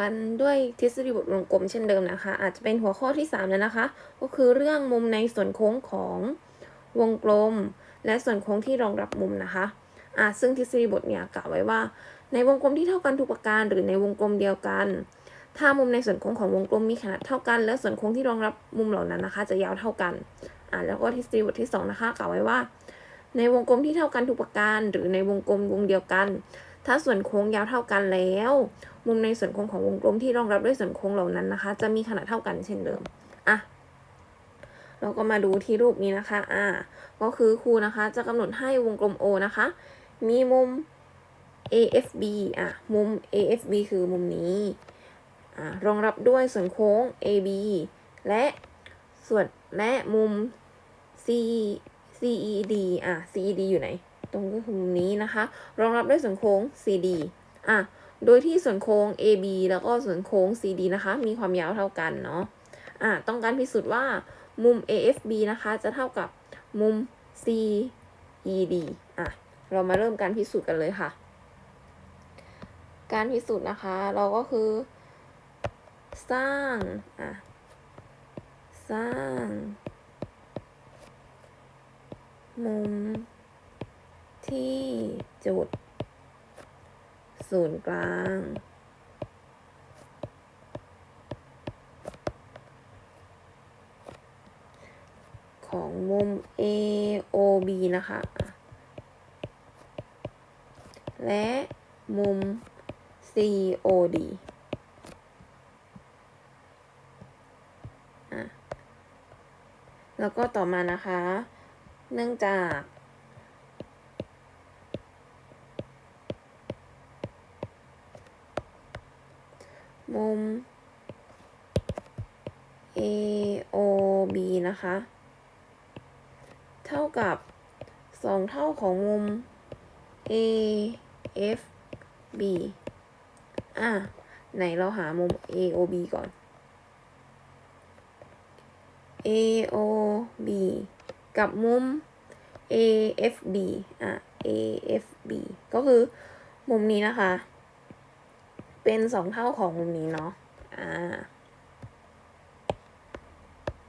กันด้วยทฤษฎีบทวงกลมเช่นเดิมนะคะ อาจจะเป็นหัวข้อที่ 3 แล้วนะคะ ก็คือเรื่องมุมในส่วนโค้งของวงกลม และส่วนโค้งที่รองรับมุมนะคะอะซึ่งทฤษฎีบทเนี่ยกล่าวไว้ว่า ในวงกลมที่เท่ากันทุกประการหรือในวงกลมเดียวกัน ถ้ามุมในส่วนโค้งของวงกลมมีขนาดเท่ากัน และส่วนโค้งที่รองรับมุมเหล่านั้นนะคะ จะยาวเท่ากันอะแล้วก็ทฤษฎีบทที่สองนะคะกล่าวไว้ว่า ในวงกลมที่เท่ากันทุกประการ หรือในวงกลมวงเดียวกัน ถ้าส่วนโค้งยาวเท่ากันแล้ว มุมในส่วนโค้งของวงกลมที่รองรับด้วยส่วนโค้งเหล่านั้นนะคะ จะมีขนาดเท่ากันเช่นเดิมอะเราก็มาดูที่รูปนี้นะคะอ่าก็คือครูนะคะจะกำหนดให้วงกลม O นะคะ มีมุม AFB อะ มุม AFB คือมุมนี้อ่ารองรับด้วยส่วนโค้ง AB และส่วนและมุม C CED อะ CED อยู่ไหน ตรงก็คือมุมนี้นะคะ รองรับด้วยส่วนโค้ง CD อะ โดยที่ส่วนโค้ง AB แล้วก็ส่วนโค้ง CD นะคะ มีความยาวเท่ากันเนาะ อะ ต้องการพิสูจน์ว่ามุม AFB นะคะจะเท่ากับมุม CED อะ เรามาเริ่มการพิสูจน์กันเลยค่ะ การพิสูจน์นะคะ เราก็คือ สร้าง อะ สร้าง มุม ที่จุด ศูนย์กลาง ของมุม AOB นะคะ และมุม COD แล้วก็ต่อมานะคะ เนื่องจาก มุม AOB นะคะ เท่ากับสองเท่าของมุม AFB อะ ไหนเราหามุม AOB ก่อน AOB กับมุม AFB อะ AFB ก็คือมุมนี้นะคะ เป็นสองเท่าของมุมนี้เนาะ อ่า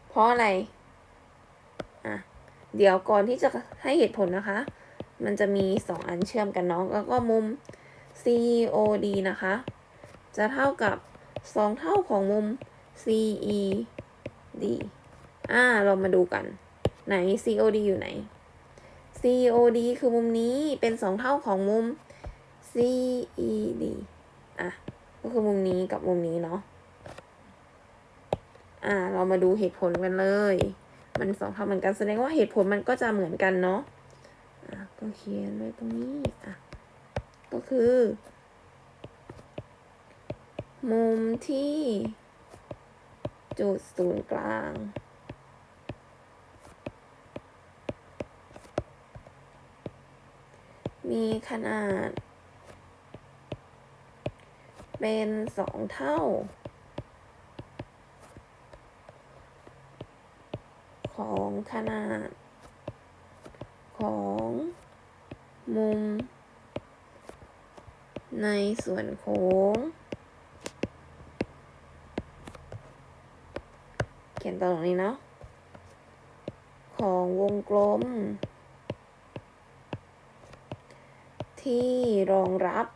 เพราะอะไร อะ เดี๋ยวก่อนที่จะให้เหตุผลนะคะ มันจะมีสองอันเชื่อมกันเนาะ แล้วก็มุม COD นะคะ จะเท่ากับสองเท่าของมุม CED อ่า เรามาดูกัน ไหน COD อยู่ไหน COD คือมุมนี้เป็นสองเท่าของมุม CED อะ ก็คือมุมนี้กับมุมนี้เนาะ อ่า เรามาดูเหตุผลกันเลย มันสองเท่าเหมือนกันแสดงว่าเหตุผลมันก็จะเหมือนกันเนาะ อะ ก็เขียนไว้ตรงนี้ อะ ก็คือ มุมที่ จุดศูนย์กลางมีขนาด เป็นสองเท่า ของขนาด ของมุม ในส่วนโค้ง เขียนตรงนี้เนาะของวงกลม ที่รองรับ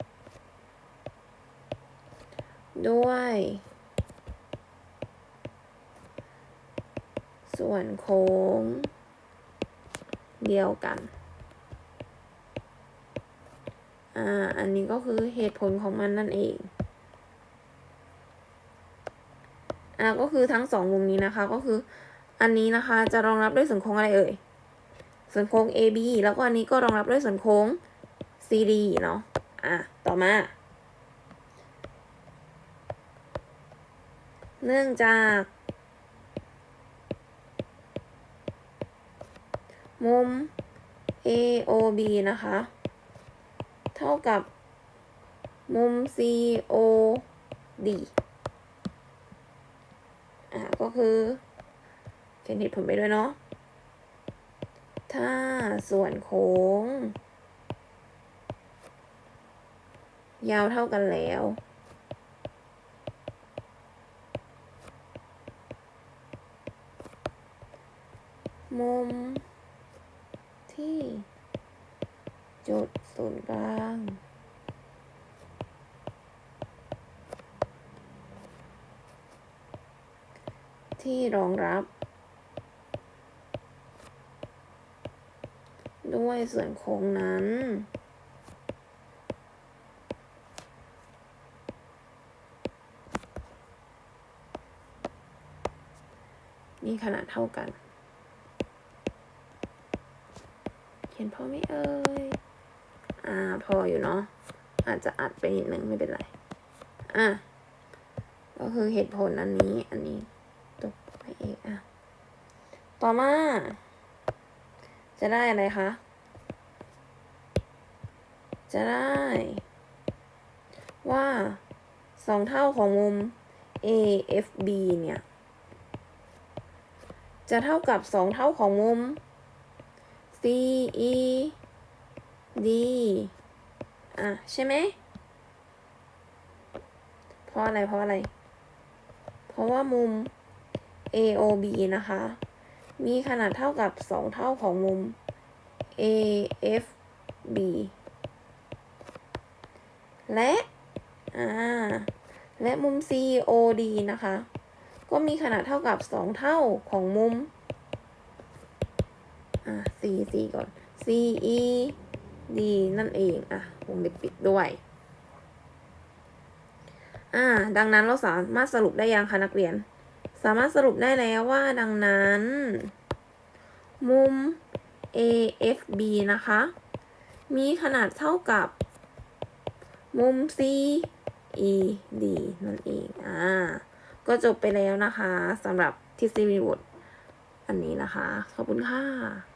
ด้วย ส่วนโค้ง เดียวกัน อ่า อันนี้ก็คือเหตุผลของมันนั่นเอง อ่าก็คือทั้งสองมุมนี้นะคะ ก็คือ อันนี้นะคะจะรองรับด้วยส่วนโค้งอะไรเอ่ย ส่วนโค้ง AB แล้วก็อันนี้ก็รองรับด้วยส่วนโค้ง CD เนาะ อะ ต่อมา เนื่องจากมุม AOB นะคะ เท่ากับมุม COD อะก็คือเขียนเหตุผลไปด้วยเนาะ ถ้าส่วนโค้ง ยาวเท่ากันแล้ว มุม ที่ จุดศูนย์กลาง ที่รองรับ ด้วยส่วนโค้งนั้นมีขนาดเท่ากัน เขียนพอไหม่เอ่ย อ่า พออยู่เนาะ อาจจะอัดไปนิดนึงไม่เป็นไร อะ ก็คือเหตุผลอันนี้ อันนี้ตกไปเองอะ ต่อมา จะได้อะไรคะ จะได้ ว่าสองเท่าของมุม AFB เนี่ย จะเท่ากับสองเท่าของมุม CED อะ ใช่ไหม เพราะอะไร เพราะอะไร เพราะว่ามุม AOB นะคะ มีขนาดเท่ากับสองเท่าของมุม AFB และ อ่า และมุม COD นะคะ ก็มีขนาดเท่ากับสองเท่าของมุม อ่า C C ก่อน C E D นั่นเอง อะ วงเล็บปิดด้วย อ่า ดังนั้นเราสามารถสรุปได้ยังคะนักเรียน สามารถสรุปได้แล้วว่าดังนั้น มุม AFB นะคะ มีขนาดเท่ากับมุม CED นั่นเอง อ่า ก็จบไปแล้วนะคะสำหรับทฤษฎีบทอันนี้นะคะ ขอบคุณค่ะ